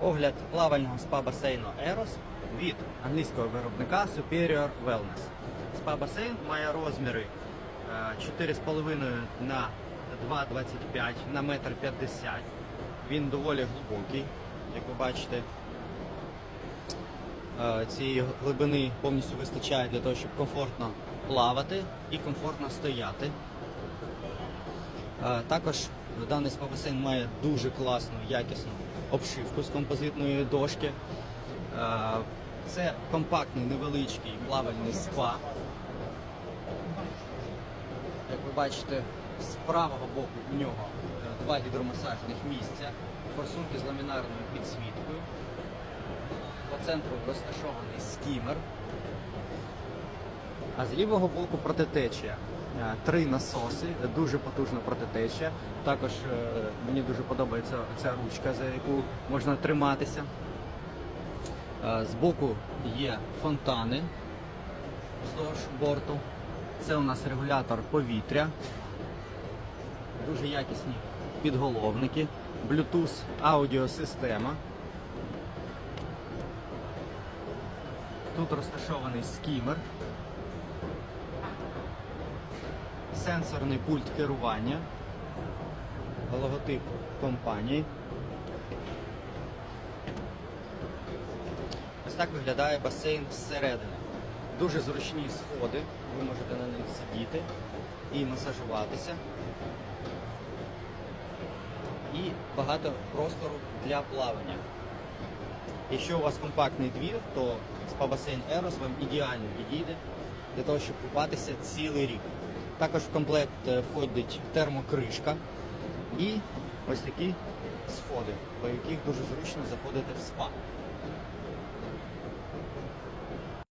Огляд плавального спа-басейну Eros від англійського виробника Superior Wellness. Спа-басейн має розміри е, 4,5 на 2,25 на 1,50 м. Він доволі глибокий, як ви бачите. Е, Цієї глибини повністю вистачає для того, щоб комфортно плавати і комфортно стояти. Е, Також даний спа-басейн має дуже класну, якісну обшивку з композитної дошки. Е, Це компактний невеличкий плавальний спа. Як ви бачите, з правого боку у нього е, два гідромасажних місця, форсунки з ламінарною підсвіткою. По центру розташований скімер. А з лівого боку протитечія. Е, Три насоси, дуже потужна протитечія. Також е, мені дуже подобається ця ручка, за яку можна триматися. Е, Збоку є фонтани вздовж борту. Це у нас регулятор повітря. Дуже якісні підголовники, Bluetooth аудіосистема. Тут розташований скімер. Сенсорний пульт керування. Логотип компанії. Ось так виглядає басейн зсередини. Дуже зручні сходи, ви можете на них сидіти і масажуватися. І багато простору для плавання. Якщо у вас компактний двір, то спа-басейн Eros вам ідеально підійде для того, щоб купатися цілий рік. Також в комплект е, входить термокришка і ось такі сходи, по яких дуже зручно заходити в спа.